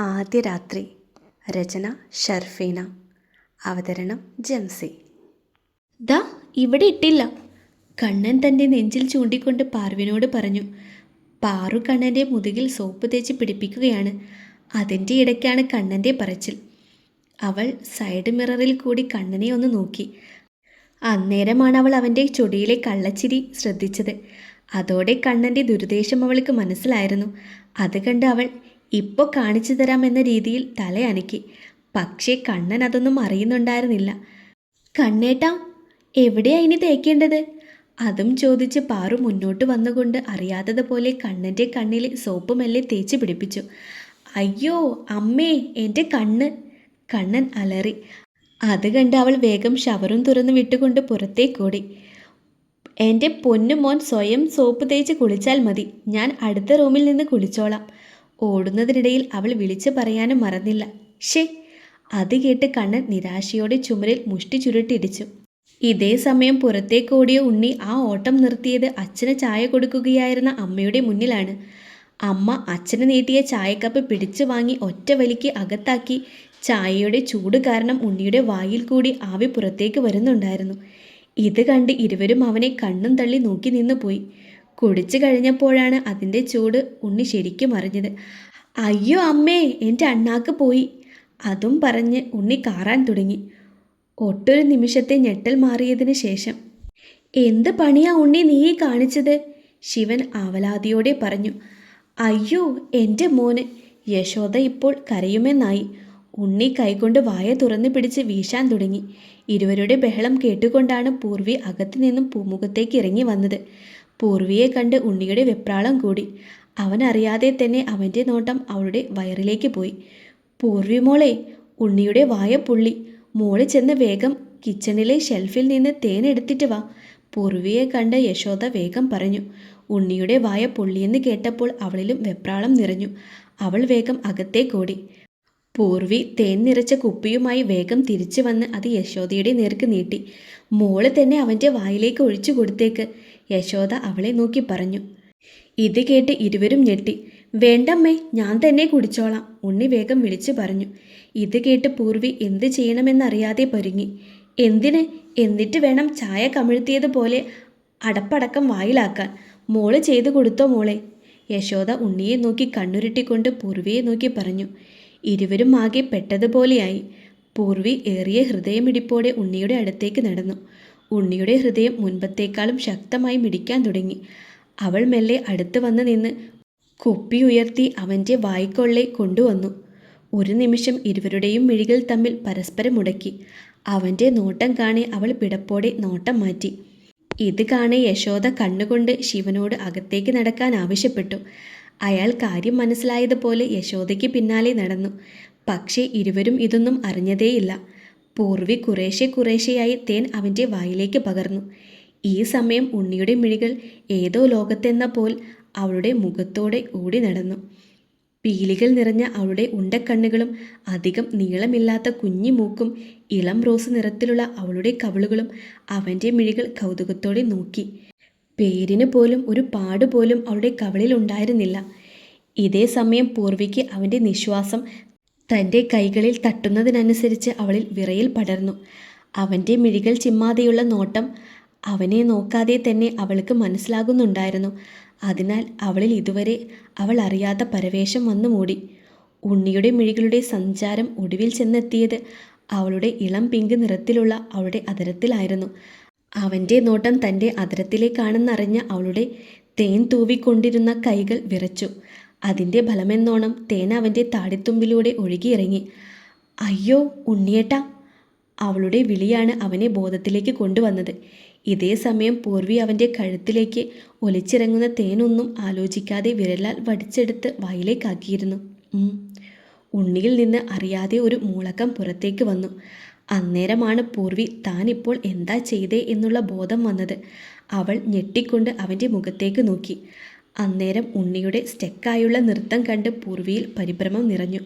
ആദ്യ രാത്രി രചന ഷർഫീന. അവതരണം ജംസി. ദാ ഇവിടെ ഇട്ടില്ല. കണ്ണൻ തന്റെ നെഞ്ചിൽ ചൂണ്ടിക്കൊണ്ട് പാർവിനോട് പറഞ്ഞു പാറു കണ്ണന്റെ മുതുകിൽ സോപ്പ് തേച്ച് പിടിപ്പിക്കുകയാണ്. അതിന്റെ ഇടയ്ക്കാണ് കണ്ണന്റെ പറച്ചിൽ. അവൾ സൈഡ് മിററിൽ കൂടി കണ്ണനെ ഒന്ന് നോക്കി. അന്നേരമാണ് അവൾ അവന്റെ ചൊടിയിലെ കള്ളച്ചിരി ശ്രദ്ധിച്ചത്. അതോടെ കണ്ണന്റെ ദുരുദ്ദേശം അവൾക്ക് മനസ്സിലായിരുന്നു. അത് കണ്ട് അവൾ ഇപ്പോൾ കാണിച്ചു തരാമെന്ന രീതിയിൽ തലയനക്കി പക്ഷേ കണ്ണൻ അതൊന്നും അറിയുന്നുണ്ടായിരുന്നില്ല. കണ്ണേട്ടാ എവിടെയാ ഇനി തേക്കേണ്ടത്? അതും ചോദിച്ച് പാറു മുന്നോട്ട് വന്നുകൊണ്ട് അറിയാത്തതുപോലെ കണ്ണന്റെ കണ്ണിൽ സോപ്പ് മെല്ലെ തേച്ച് പിടിപ്പിച്ചു. അയ്യോ അമ്മേ എന്റെ കണ്ണ്. കണ്ണൻ അലറി. അത് കണ്ട് അവൾ വേഗം ഷവറും തുറന്ന് വിട്ടുകൊണ്ട് പുറത്തേക്കോടി എന്റെ പൊന്നു മോൻ സ്വയം സോപ്പ് തേച്ച് കുളിച്ചാൽ മതി. ഞാൻ അടുത്ത റൂമിൽ നിന്ന് കുളിച്ചോളാം. ഓടുന്നതിനിടയിൽ അവൾ വിളിച്ചു പറയാനും മറന്നില്ല. ഷേ അത് കേട്ട് കണ്ണൻ നിരാശയോടെ ചുമരിൽ മുഷ്ടി ചുരുട്ടിടിച്ചു ഇതേ സമയം പുറത്തേക്കോടിയ ഉണ്ണി ആ ഓട്ടം നിർത്തിയത് അച്ഛന് ചായ കൊടുക്കുകയായിരുന്ന അമ്മയുടെ മുന്നിലാണ്. അമ്മ അച്ഛന് നീട്ടിയ ചായക്കപ്പ് പിടിച്ചു വാങ്ങി ഒറ്റ വലിക്ക് അകത്താക്കി ചായയുടെ ചൂട് കാരണം ഉണ്ണിയുടെ വായിൽ കൂടി ആവി പുറത്തേക്ക് വരുന്നുണ്ടായിരുന്നു. ഇത് കണ്ട് ഇരുവരും അവനെ കണ്ണും തള്ളി നോക്കി നിന്നു പോയി കുടിച്ചു കഴിഞ്ഞപ്പോഴാണ് അതിന്റെ ചൂട് ഉണ്ണി ശരിക്കും അറിഞ്ഞത്. അയ്യോ അമ്മേ എന്റെ അണ്ണാക്ക് പോയി അതും പറഞ്ഞ് ഉണ്ണി കാറാൻ തുടങ്ങി. ഒട്ടൊരു നിമിഷത്തെ ഞെട്ടൽ മാറിയതിന് ശേഷം എന്ത് പണിയാ ഉണ്ണി നീ കാണിച്ചത്? ശിവൻ ആവലാതിയോടെ പറഞ്ഞു. അയ്യോ എന്റെ മോന് യശോദ ഇപ്പോൾ കരയുമെന്നായി. ഉണ്ണി കൈകൊണ്ട് വായ തുറന്നു പിടിച്ച് വീശാൻ തുടങ്ങി. ഇരുവരുടെ ബഹളം കേട്ടുകൊണ്ടാണ് പൂർവി അകത്തു നിന്നും പൂമുഖത്തേക്ക് ഇറങ്ങി വന്നത്. പൂർവിയെ കണ്ട് ഉണ്ണിയുടെ വെപ്രാളം കൂടി. അവനറിയാതെ തന്നെ അവന്റെ നോട്ടം അവളുടെ വയറിലേക്ക് പോയി. പൂർവി മോളെ ഉണ്ണിയുടെ വായ പുള്ളി. മോൾ ചെന്ന് വേഗം കിച്ചണിലെ ഷെൽഫിൽ നിന്ന് തേനെടുത്തിട്ട് വാ. പൂർവിയെ കണ്ട യശോദ വേഗം പറഞ്ഞു. ഉണ്ണിയുടെ വായ പൊള്ളിയെന്ന് കേട്ടപ്പോൾ അവളിലും വെപ്രാളം നിറഞ്ഞു. അവൾ വേഗം അകത്തേക്കോടി പൂർവി തേൻ നിറച്ച കുപ്പിയുമായി വേഗം തിരിച്ചു വന്ന് അത് യശോദയുടെ നേർക്ക് നീട്ടി. മോൾ തന്നെ അവന്റെ വായിലേക്ക് ഒഴിച്ചു കൊടുത്തേക്ക്. യശോദ അവളെ നോക്കി പറഞ്ഞു. ഇത് കേട്ട് ഇരുവരും ഞെട്ടി. വേണ്ടമ്മേ ഞാൻ തന്നെ കുടിച്ചോളാം ഉണ്ണി വേഗം വിളിച്ചു പറഞ്ഞു. ഇത് കേട്ട് പൂർവി എന്ത് ചെയ്യണമെന്നറിയാതെ പൊരുങ്ങി. എന്തിന്? എന്നിട്ട് വേണം ചായ കമിഴ്ത്തിയതുപോലെ അടപ്പടക്കം വായിലാക്കാൻ. മോൾ ചെയ്തു കൊടുത്തോ മോളെ? യശോദ ഉണ്ണിയെ നോക്കി കണ്ണുരുട്ടിക്കൊണ്ട് പൂർവിയെ നോക്കി പറഞ്ഞു. ഇരുവരും ആകെ പെട്ടതുപോലെയായി. പൂർവി ഏറിയ ഹൃദയമിടിപ്പോടെ ഉണ്ണിയുടെ അടുത്തേക്ക് നടന്നു. ഉണ്ണിയുടെ ഹൃദയം മുൻപത്തേക്കാളും ശക്തമായി മിടിക്കാൻ തുടങ്ങി. അവൾ മെല്ലെ അടുത്ത് വന്ന് നിന്ന് കുപ്പി ഉയർത്തി അവന്റെ വായ്ക്കൊള്ളെ കൊണ്ടുവന്നു. ഒരു നിമിഷം ഇരുവരുടെയും മിഴികൾ തമ്മിൽ പരസ്പരം മുടക്കി. അവന്റെ നോട്ടം കാണി അവൾ പിടപ്പോടെ നോട്ടം മാറ്റി. ഇത് കാണെ യശോദ കണ്ണുകൊണ്ട് ശിവനോട് അകത്തേക്ക് നടക്കാൻ ആവശ്യപ്പെട്ടു. അയാൾ കാര്യം മനസ്സിലായതുപോലെ യശോദയ്ക്ക് പിന്നാലെ നടന്നു. പക്ഷേ ഇരുവരും ഇതൊന്നും അറിഞ്ഞതേയില്ല. പൂർവി കുറേശ്ശെ കുറേശ്ശെയായി തേൻ അവന്റെ വായിലേക്ക് പകർന്നു. ഈ സമയം ഉണ്ണിയുടെ മിഴികൾ ഏതോ ലോകത്തെന്ന പോൽ അവളുടെ മുഖത്തോടെ ഓടി നടന്നു. പീലികൾ നിറഞ്ഞ അവളുടെ ഉണ്ടക്കണ്ണുകളും അധികം നീളമില്ലാത്ത കുഞ്ഞി മൂക്കും ഇളം റോസ് നിറത്തിലുള്ള അവളുടെ കവിളുകളും അവന്റെ മിഴികൾ കൗതുകത്തോടെ നോക്കി. പേരിന് പോലും ഒരു പാട് പോലും അവളുടെ കവിളിൽ ഉണ്ടായിരുന്നില്ല. ഇതേ സമയം പൂർവിക്ക് അവന്റെ നിശ്വാസം തന്റെ കൈകളിൽ തട്ടുന്നതിനനുസരിച്ച് അവളിൽ വിറയിൽ പടർന്നു. അവന്റെ മിഴികൾ ചിമ്മാതെയുള്ള നോട്ടം അവനെ നോക്കാതെ തന്നെ അവൾക്ക് മനസ്സിലാകുന്നുണ്ടായിരുന്നു. അതിനാൽ അവളിൽ ഇതുവരെ അവൾ അറിയാത്ത പരവേശം വന്നു മൂടി. ഉണ്ണിയുടെ മിഴികളുടെ സഞ്ചാരം ഒടുവിൽ ചെന്നെത്തിയത് അവളുടെ ഇളം പിങ്ക് നിറത്തിലുള്ള അവളുടെ അതരത്തിലായിരുന്നു. അവന്റെ നോട്ടം തന്റെ അതരത്തിലേക്കാണെന്നറിഞ്ഞ അവളുടെ തേൻ തൂവിക്കൊണ്ടിരുന്ന കൈകൾ വിറച്ചു. അതിന്റെ ഫലമെന്നോണം തേൻ അവന്റെ താടിത്തുമ്പിലൂടെ ഒഴുകിയിറങ്ങി. അയ്യോ ഉണ്ണിയേട്ട! അവളുടെ വിളിയാണ് അവനെ ബോധത്തിലേക്ക് കൊണ്ടുവന്നത്. ഇതേ സമയം പൂർവി അവന്റെ കഴുത്തിലേക്ക് ഒലിച്ചിറങ്ങുന്ന തേനൊന്നും ആലോചിക്കാതെ വിരലാൽ വടിച്ചെടുത്ത് വായിലേക്കാക്കിയിരുന്നു. ഉണ്ണിയിൽ നിന്ന് അറിയാതെ ഒരു മൂളക്കം പുറത്തേക്ക് വന്നു. അന്നേരമാണ് പൂർവി താനിപ്പോൾ എന്താ ചെയ്തേ എന്നുള്ള ബോധം വന്നത്. അവൾ ഞെട്ടിക്കൊണ്ട് അവന്റെ മുഖത്തേക്ക് നോക്കി. അന്നേരം ഉണ്ണിയുടെ സ്റ്റെക്കായുള്ള നൃത്തം കണ്ട് പൂർവിയിൽ പരിഭ്രമം നിറഞ്ഞു.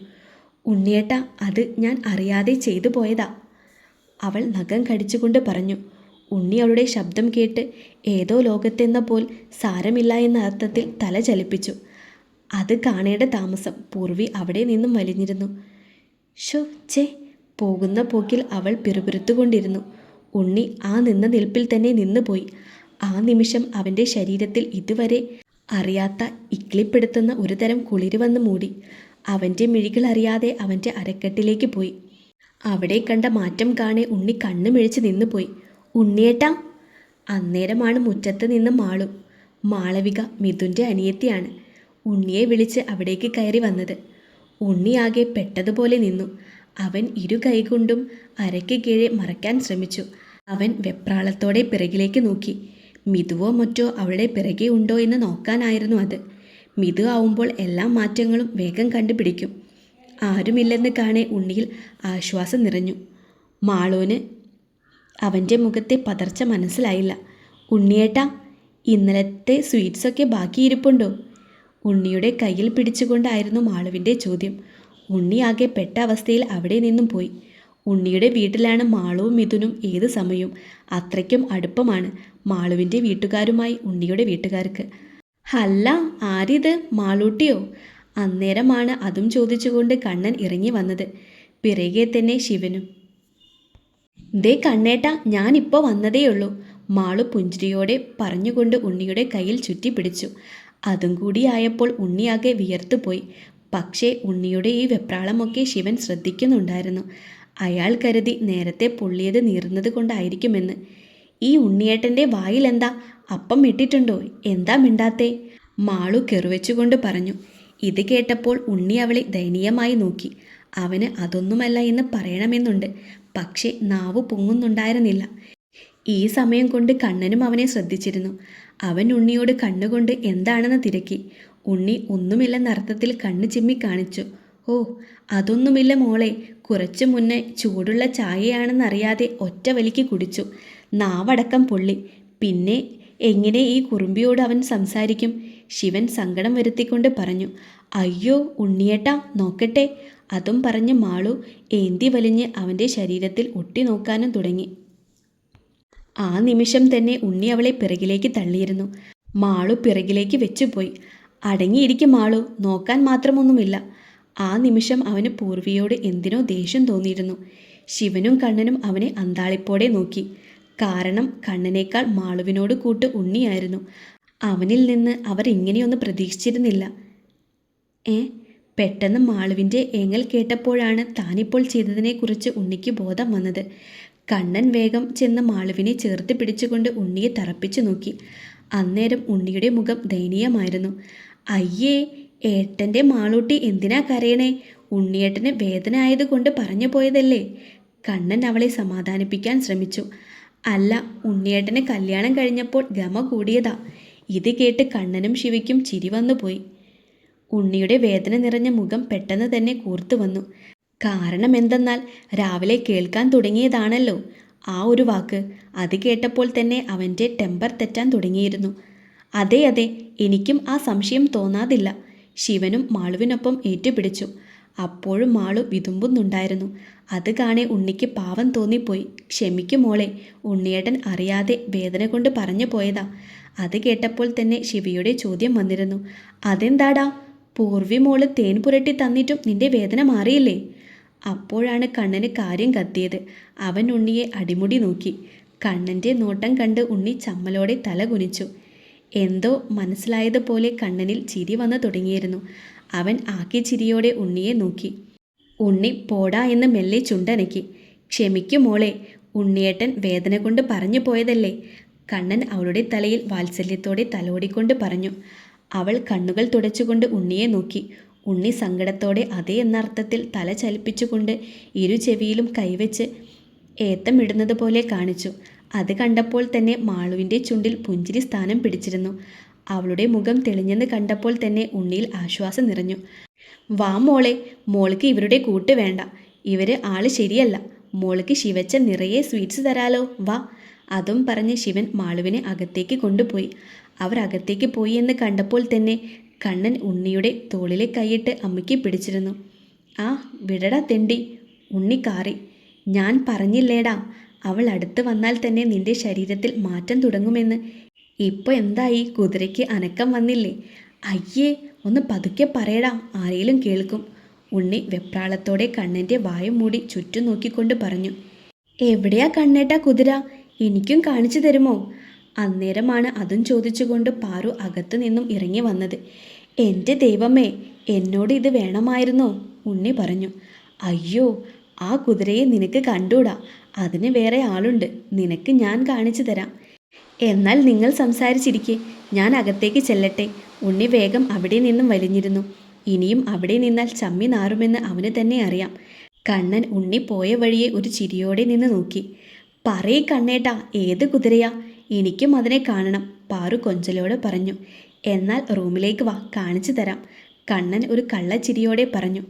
ഉണ്ണിയേട്ട അത് ഞാൻ അറിയാതെ ചെയ്തു പോയതാ. അവൾ നഖം കടിച്ചുകൊണ്ട് പറഞ്ഞു ഉണ്ണി അവളുടെ ശബ്ദം കേട്ട് ഏതോ ലോകത്തെന്ന പോൽ സാരമില്ല എന്ന അർത്ഥത്തിൽ തല ചലിപ്പിച്ചു. അത് കാണേണ്ട താമസം പൂർവി അവിടെ നിന്നും വലിഞ്ഞിരുന്നു. ഷോ ചേ പോകുന്ന പോക്കിൽ അവൾ പിറുപിറുത്തുകൊണ്ടിരുന്നു. ഉണ്ണി ആ നിന്ന നിൽപ്പിൽ തന്നെ നിന്നുപോയി. ആ നിമിഷം അവന്റെ ശരീരത്തിൽ ഇതുവരെ അറിയാത്ത ഇക്ലിപ്പെടുത്തുന്ന ഒരു തരം കുളിര് വന്ന് മൂടി. അവന്റെ മിഴികൾ അറിയാതെ അവന്റെ അരക്കെട്ടിലേക്ക് പോയി. അവിടെ കണ്ട മാറ്റം കാണെ ഉണ്ണി കണ്ണു മിഴിച്ച് നിന്നുപോയി ഉണ്ണിയേട്ടാ അന്നേരമാണ് മുറ്റത്ത് നിന്ന് മാളു. മാളവിക മിഥുന്റെ അനിയത്തിയാണ്. ഉണ്ണിയെ വിളിച്ച് അവിടേക്ക് കയറി വന്നത്. ഉണ്ണിയാകെ പെട്ടതുപോലെ നിന്നു. അവൻ ഇരു കൈകൊണ്ടും അരയ്ക്ക് കീഴെ മറയ്ക്കാൻ ശ്രമിച്ചു. അവൻ വെപ്രാളത്തോടെ പിറകിലേക്ക് നോക്കി. മിതുവോ മറ്റോ അവളുടെ പിറകെ ഉണ്ടോ എന്ന് നോക്കാനായിരുന്നു അത്. മിതു ആവുമ്പോൾ എല്ലാ മാറ്റങ്ങളും വേഗം കണ്ടുപിടിക്കും. ആരുമില്ലെന്ന് കാണെ ഉണ്ണിയിൽ ആശ്വാസം നിറഞ്ഞു. മാളോന് അവന്റെ മുഖത്തെ പതർച്ച മനസ്സിലായില്ല. ഉണ്ണിയേട്ടാ ഇന്നലത്തെ സ്വീറ്റ്സൊക്കെ ബാക്കിയിരിപ്പുണ്ടോ? ഉണ്ണിയുടെ കയ്യിൽ പിടിച്ചുകൊണ്ടായിരുന്നു മാളുവിന്റെ ചോദ്യം. ഉണ്ണി ഉണ്ണിയാകെ പെട്ട അവസ്ഥയിൽ അവിടെ നിന്നും പോയി. ഉണ്ണിയുടെ വീട്ടിലാണ് മാളുവും മിഥുനും ഏത് സമയവും. അത്രയ്ക്കും അടുപ്പമാണ്. മാളുവിന്റെ വീട്ടുകാരുമായി ഉണ്ണിയുടെ വീട്ടുകാർക്ക്. അല്ല ആരിത്? മാളൂട്ടിയോ? അന്നേരമാണ് അതും ചോദിച്ചുകൊണ്ട് കണ്ണൻ ഇറങ്ങി വന്നത്. പിറകെ തന്നെ ശിവനും. ദേ കണ്ണേട്ട ഞാനിപ്പോൾ വന്നതേയുള്ളൂ. മാളു പുഞ്ചിരിയോടെ പറഞ്ഞുകൊണ്ട് ഉണ്ണിയുടെ കയ്യിൽ ചുറ്റി പിടിച്ചു അതും കൂടിയായപ്പോൾ ഉണ്ണിയാകെ വിയർത്തുപോയി. പക്ഷേ ഉണ്ണിയുടെ ഈ വെപ്രാളമൊക്കെ ശിവൻ ശ്രദ്ധിക്കുന്നുണ്ടായിരുന്നു. അയാൾ കരുതി നേരത്തെ പൊള്ളിയത് നീറുന്നത് കൊണ്ടായിരിക്കുമെന്ന്. ഈ ഉണ്ണിയേട്ടന്റെ വായിലെന്താ? അപ്പം ഇട്ടിട്ടുണ്ടോ? എന്താ മിണ്ടാത്തേ? മാളു കെറുവെച്ചുകൊണ്ട് പറഞ്ഞു. ഇത് കേട്ടപ്പോൾ ഉണ്ണി അവളെ ദയനീയമായി നോക്കി. അവന് അതൊന്നുമല്ല എന്ന് പറയണമെന്നുണ്ട്. പക്ഷേ നാവ് പൊങ്ങുന്നുണ്ടായിരുന്നില്ല. ഈ സമയം കൊണ്ട് കണ്ണനും അവനെ ശ്രദ്ധിച്ചിരുന്നു. അവൻ ഉണ്ണിയോട് കണ്ണുകൊണ്ട് എന്താണെന്ന് തിരക്കി. ഉണ്ണി ഒന്നുമില്ലെന്നർത്ഥത്തിൽ കണ്ണ് ചിമ്മി കാണിച്ചു. ഓ അതൊന്നുമില്ല മോളെ. കുറച്ചു മുന്നേ ചൂടുള്ള ചായയാണെന്നറിയാതെ ഒറ്റ വലിക്ക് കുടിച്ചു. നാവടക്കം പൊള്ളി. പിന്നെ എങ്ങനെ ഈ കുറുമ്പിയോട് അവൻ സംസാരിക്കും? ശിവൻ സങ്കടം വരുത്തിക്കൊണ്ട് പറഞ്ഞു അയ്യോ ഉണ്ണിയേട്ടാ നോക്കട്ടെ. അതും പറഞ്ഞ് മാളു ഏന്തി വലിഞ്ഞ് അവന്റെ ശരീരത്തിൽ ഒട്ടി നോക്കാനും തുടങ്ങി. ആ നിമിഷം തന്നെ ഉണ്ണി അവളെ പിറകിലേക്ക് തള്ളിയിരുന്നു. മാളു പിറകിലേക്ക് വെച്ചുപോയി. അടങ്ങിയിരിക്കും മാളു നോക്കാൻ മാത്രമൊന്നുമില്ല. ആ നിമിഷം അവന് പൂർവിയോട് എന്തിനോ ദേഷ്യം തോന്നിയിരുന്നു. ശിവനും കണ്ണനും അവനെ അന്താളിപ്പോടെ നോക്കി. കാരണം കണ്ണനേക്കാൾ മാളുവിനോട് കൂട്ട് ഉണ്ണിയായിരുന്നു. അവനിൽ നിന്ന് അവർ ഇങ്ങനെയൊന്ന് പ്രതീക്ഷിച്ചിരുന്നില്ല. ഏ പെട്ടെന്ന് മാളുവിന്റെ ഏങ്ങൽ കേട്ടപ്പോഴാണ് താനിപ്പോൾ ചെയ്തതിനെക്കുറിച്ച് ഉണ്ണിക്ക് ബോധം വന്നത്. കണ്ണൻ വേഗം ചെന്ന് മാളുവിനെ ചേർത്ത് പിടിച്ചുകൊണ്ട് ഉണ്ണിയെ തറപ്പിച്ചു നോക്കി. അന്നേരം ഉണ്ണിയുടെ മുഖം ദയനീയമായിരുന്നു. അയ്യേ ഏട്ടന്റെ മാളൂട്ടി എന്തിനാ കരയണേ? ഉണ്ണിയേട്ടന് വേദന ആയതുകൊണ്ട് പറഞ്ഞു പോയതല്ലേ? കണ്ണൻ അവളെ സമാധാനിപ്പിക്കാൻ ശ്രമിച്ചു. അല്ല ഉണ്ണിയേട്ടന് കല്യാണം കഴിഞ്ഞപ്പോൾ ഗമ കൂടിയതാ. ഇത് കേട്ട് കണ്ണനും ശിവയ്ക്കും ചിരി വന്നുപോയി. ഉണ്ണിയുടെ വേദന നിറഞ്ഞ മുഖം പെട്ടെന്ന് തന്നെ കൂർത്തു വന്നു. കാരണം എന്തെന്നാൽ രാവിലെ കേൾക്കാൻ തുടങ്ങിയതാണല്ലോ. ആ ഒരു വാക്ക് അത് കേട്ടപ്പോൾ തന്നെ അവന്റെ ടെമ്പർ തെറ്റാൻ തുടങ്ങിയിരുന്നു. അതെ അതെ എനിക്കും ആ സംശയം തോന്നാതില്ല. ശിവനും മാളുവിനൊപ്പം ഏറ്റുപിടിച്ചു. അപ്പോഴും മാളു വിതുമ്പുന്നുണ്ടായിരുന്നു. അത് കാണെ ഉണ്ണിക്ക് പാവം തോന്നിപ്പോയി. ക്ഷമിക്കും മോളെ ഉണ്ണിയേട്ടൻ അറിയാതെ വേദന കൊണ്ട് പറഞ്ഞു പോയതാ. അത് കേട്ടപ്പോൾ തന്നെ ശിവിയുടെ ചോദ്യം വന്നിരുന്നു. അതെന്താടാ? പൂർവി മോൾ തേൻ പുരട്ടി തന്നിട്ടും നിന്റെ വേദന മാറിയില്ലേ? അപ്പോഴാണ് കണ്ണന് കാര്യം കത്തിയത്. അവൻ ഉണ്ണിയെ അടിമുടി നോക്കി. കണ്ണന്റെ നോട്ടം കണ്ട് ഉണ്ണി ചമ്മലോടെ തല കുനിച്ചു. എന്തോ മനസ്സിലായതുപോലെ കണ്ണനിൽ ചിരി വന്നു തുടങ്ങിയിരുന്നു. അവൻ ആക്കി ചിരിയോടെ ഉണ്ണിയെ നോക്കി. ഉണ്ണി പോടാ എന്ന് മെല്ലെ ചുണ്ടനക്കി. ക്ഷമിക്കു മോളെ ഉണ്ണിയേട്ടൻ വേദന കൊണ്ട് പറഞ്ഞു പോയതല്ലേ? കണ്ണൻ അവളുടെ തലയിൽ വാത്സല്യത്തോടെ തലോടിക്കൊണ്ട് പറഞ്ഞു. അവൾ കണ്ണുകൾ തുടച്ചുകൊണ്ട് ഉണ്ണിയെ നോക്കി. ഉണ്ണി സങ്കടത്തോടെ അതേ എന്ന അർത്ഥത്തിൽ തല ചലിപ്പിച്ചുകൊണ്ട് ഇരു ചെവിയിലും കൈവച്ച് ഏത്തമിടുന്നത് പോലെ കാണിച്ചു. അത് കണ്ടപ്പോൾ തന്നെ മാളുവിന്റെ ചുണ്ടിൽ പുഞ്ചിരി സ്ഥാനം പിടിച്ചിരുന്നു. അവളുടെ മുഖം തെളിഞ്ഞെന്ന് കണ്ടപ്പോൾ തന്നെ ഉണ്ണിയിൽ ആശ്വാസം നിറഞ്ഞു. വാ മോളെ മോൾക്ക് ഇവരുടെ കൂട്ട് വേണ്ട. ഇവർ ആൾ ശരിയല്ല. മോൾക്ക് ശിവച്ച നിറയെ സ്വീറ്റ്സ് തരാലോ. വാ. അതും പറഞ്ഞ് ശിവൻ മാളുവിനെ അകത്തേക്ക് കൊണ്ടുപോയി. അവർ അകത്തേക്ക് പോയി എന്ന് കണ്ടപ്പോൾ തന്നെ കണ്ണൻ ഉണ്ണിയുടെ തോളിലെ കൈയിട്ട് അമ്മയ്ക്ക് പിടിച്ചിരുന്നു. ആ വിടടാ തെണ്ടി. ഉണ്ണി കാറി. ഞാൻ പറഞ്ഞില്ലേടാ. അവൾ അടുത്ത് വന്നാൽ തന്നെ നിന്റെ ശരീരത്തിൽ മാറ്റം തുടങ്ങുമെന്ന്. ഇപ്പോൾ എന്തായി? കുതിരയ്ക്ക് അനക്കം വന്നില്ലേ? അയ്യേ ഒന്ന് പതുക്കെ പറയടാ. ആരെങ്കിലും കേൾക്കും. ഉണ്ണി വെപ്രാളത്തോടെ കണ്ണന്റെ വായം മൂടി ചുറ്റും നോക്കിക്കൊണ്ട് പറഞ്ഞു. എവിടെയാ കണ്ണേട്ടാ കുതിര? എനിക്കും കാണിച്ചു തരുമോ? അന്നേരമാണ് അതും ചോദിച്ചുകൊണ്ട് പാറു അകത്തു നിന്നും ഇറങ്ങി വന്നത്. എന്റെ ദൈവമേ എന്നോട് ഇത് വേണമായിരുന്നോ? ഉണ്ണി പറഞ്ഞു. അയ്യോ ആ കുതിരയെ നിനക്ക് കണ്ടൂടാ അതിന് വേറെ ആളുണ്ട്. നിനക്ക് ഞാൻ കാണിച്ചു തരാം. എന്നാൽ നിങ്ങൾ സംസാരിച്ചിരിക്കെ. ഞാൻ അകത്തേക്ക് ചെല്ലട്ടെ. ഉണ്ണി വേഗം അവിടെ നിന്നും വലിഞ്ഞിരുന്നു. ഇനിയും അവിടെ നിന്നാൽ ചമ്മി നാറുമെന്ന് അവന് തന്നെ അറിയാം. കണ്ണൻ ഉണ്ണി പോയ വഴിയെ ഒരു ചിരിയോടെ നിന്ന് നോക്കി. പറയ് കണ്ണേട്ടാ ഏത് കുതിരയാ? എനിക്കും അതിനെ കാണണം പാറു കൊഞ്ചലോട് പറഞ്ഞു. എന്നാൽ റൂമിലേക്ക് വാ കാണിച്ചു തരാം. കണ്ണൻ ഒരു കള്ളച്ചിരിയോടെ പറഞ്ഞു.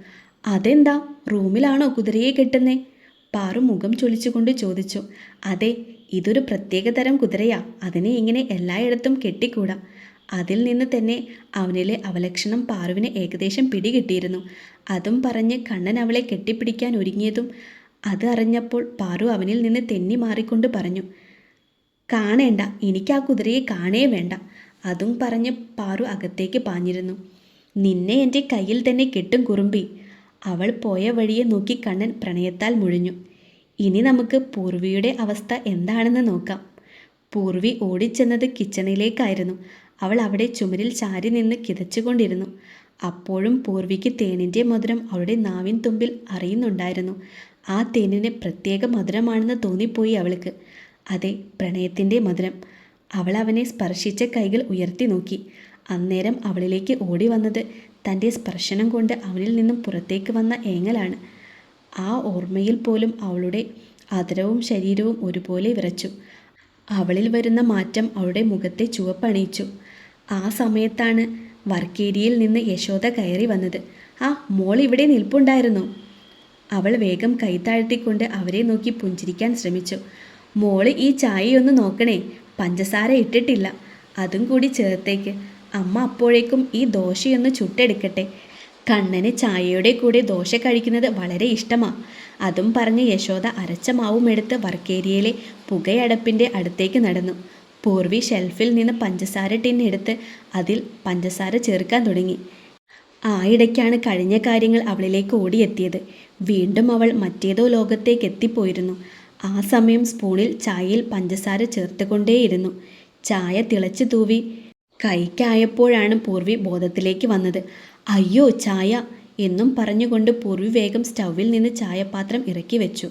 അതെന്താ? റൂമിലാണോ കുതിരയെ കെട്ടുന്നേ? പാറു മുഖം ചൊളിച്ചുകൊണ്ട് ചോദിച്ചു അതെ ഇതൊരു പ്രത്യേകതരം കുതിരയാ. അതിനെ ഇങ്ങനെ എല്ലായിടത്തും കെട്ടിക്കൂടാ. അതിൽ നിന്ന് തന്നെ അവനിലെ അവലക്ഷണം പാറുവിന് ഏകദേശം പിടികിട്ടിയിരുന്നു. അതും പറഞ്ഞ് കണ്ണൻ അവളെ കെട്ടിപ്പിടിക്കാൻ ഒരുങ്ങിയതും അത് അറിഞ്ഞപ്പോൾ പാറു അവനിൽ നിന്ന് തെന്നി മാറിക്കൊണ്ട് പറഞ്ഞു കാണേണ്ട എനിക്ക് ആ കുതിരയെ കാണേ വേണ്ട അതും പറഞ്ഞ് പാറു അകത്തേക്ക് പാഞ്ഞിരുന്നു. നിന്നെ എന്റെ കയ്യിൽ തന്നെ കെട്ടും കുറുമ്പി. അവൾ പോയ വഴിയെ നോക്കി കണ്ണൻ പ്രണയത്താൽ മുഴിഞ്ഞു. ഇനി നമുക്ക് പൂർവിയുടെ അവസ്ഥ എന്താണെന്ന് നോക്കാം. പൂർവി ഓടിച്ചെന്നത് കിച്ചണിലേക്കായിരുന്നു. അവൾ അവിടെ ചുമരിൽ ചാരി നിന്ന് കിതച്ചുകൊണ്ടിരുന്നു. അപ്പോഴും പൂർവിക്ക് തേനിന്റെ മധുരം അവളുടെ നാവിൻ തുമ്പിൽ അറിയുന്നുണ്ടായിരുന്നു. ആ തേനിന് പ്രത്യേക മധുരമാണെന്ന് തോന്നിപ്പോയി അവൾക്ക്. അതെ പ്രണയത്തിന്റെ മധുരം. അവൾ അവനെ സ്പർശിച്ച കൈകൾ ഉയർത്തി നോക്കി. അന്നേരം അവളിലേക്ക് ഓടി വന്നത് തന്റെ സ്പർശനം കൊണ്ട് അവനിൽ നിന്നും പുറത്തേക്ക് വന്ന ഏങ്ങലാണ്. ആ ഓർമ്മയിൽ പോലും അവളുടെ ആദരവും ശരീരവും ഒരുപോലെ വിറച്ചു. അവളിൽ വരുന്ന മാറ്റം അവളുടെ മുഖത്തെ ചുവപ്പണിയിച്ചു. ആ സമയത്താണ് വർക്കേരിയയിൽ നിന്ന് യശോദ കയറി വന്നത്. ആ മോൾ ഇവിടെ നിൽപ്പുണ്ടായിരുന്നു. അവൾ വേഗം കൈത്താഴ്ത്തിക്കൊണ്ട് അവരെ നോക്കി പുഞ്ചിരിക്കാൻ ശ്രമിച്ചു. മോൾ ഈ ചായയൊന്ന് നോക്കണേ. പഞ്ചസാര ഇട്ടിട്ടില്ല. അതും കൂടി ചേർത്തേക്ക്. അമ്മ അപ്പോഴേക്കും ഈ ദോശയൊന്ന് ചുട്ടെടുക്കട്ടെ. കണ്ണന് ചായയുടെ കൂടെ ദോശ കഴിക്കുന്നത് വളരെ ഇഷ്ടമാണ് അതും പറഞ്ഞ് യശോദ അരച്ച മാവും എടുത്ത് വർക്കേരിയയിലെ പുകയടപ്പിന്റെ അടുത്തേക്ക് നടന്നു. പൂർവി ഷെൽഫിൽ നിന്ന് പഞ്ചസാര ടിൻ എടുത്ത് അതിൽ പഞ്ചസാര ചേർക്കാൻ തുടങ്ങി. ആ ഇടയ്ക്കാണ് കഴിഞ്ഞ കാര്യങ്ങൾ അവളിലേക്ക് ഓടിയെത്തിയത്. വീണ്ടും അവൾ മറ്റേതോ ലോകത്തേക്ക് എത്തിപ്പോയിരുന്നു. ആ സമയം സ്പൂണിൽ ചായയിൽ പഞ്ചസാര ചേർത്തുകൊണ്ടേയിരുന്നു. ചായ തിളച്ചു തൂവി കൈക്കായപ്പോഴാണ് പൂർവി ബോധത്തിലേക്ക് വന്നത്. അയ്യോ ചായ എന്നും പറഞ്ഞുകൊണ്ട് പൂർവി വേഗം സ്റ്റൗവിൽ നിന്ന് ചായപാത്രം ഇറക്കി വെച്ചു.